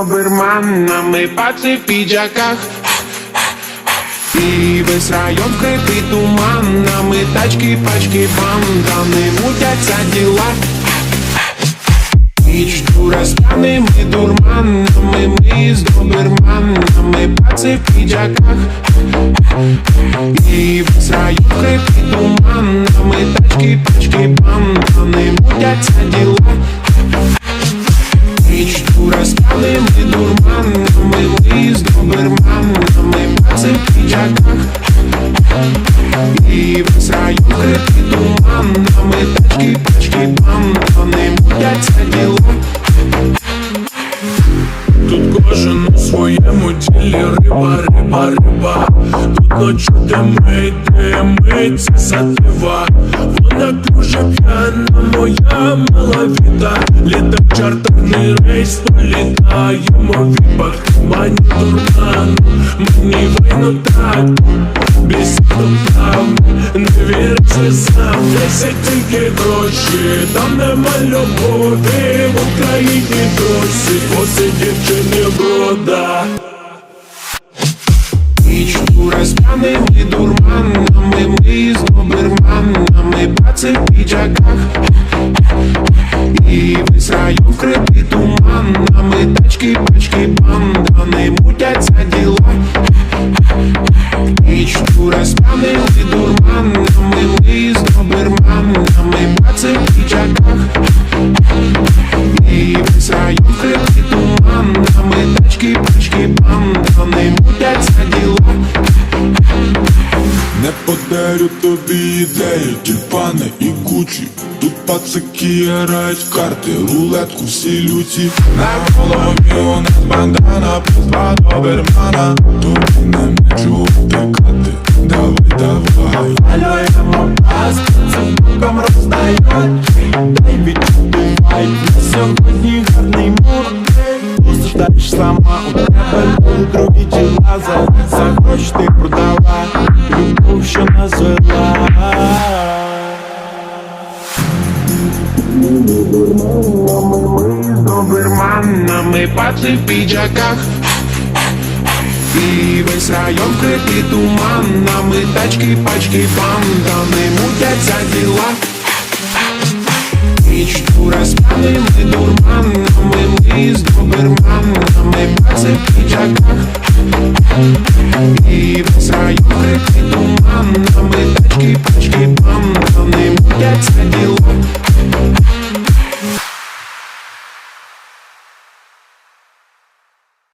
доберманами, паци в піджаках. І весь район вкритий туманами, тачки, пачки, бандани, мутяться діла. Ніч дура з п'яними дурманами, ми з доберманами, паци в піджаках. І весь район вкритий туманами, тачки, З п'яними дурманами, ми з доберманами, паци в піджаках. І весь район вкритий туманами, тачки, пачки, бандани, мутяться діла. Тут кожен у своєму тілі риба, риба, риба. Тут де димить, це сатива Вона дуже п'яна, моя мала віта. Літак чартерний рейс, політаємо в віпах Тумані дурман, мені вийно так. Бісить прав, не віриться сам Десять тільки гроші, там нема любові В Україні досі. Оси дівчини брода Ніч дура з п'яними дурманами, ми з доберманами, паци в піджаках. І весь район вкритий туманами, тачки, бандани, мутяться діла. Подарю тобі ідею, тюльпани і кучі. Тут пацаки грають карти, рулетку всі люті. На голові у нас бандана, два добермана. Тобі не нічого втикати, давай, давай. Малюємо паст, це боком роздають Дай відчути вайб, сьогодні гарний мур. Посуждаєш сама, у тебе другі тіла За, за гроші ти продала що нас звела Доберманами, паци в піджаках. І весь район вкритий туманами, тачки, пачки, бандани, мутяться діла. Ніч дура з п'яними дурманами,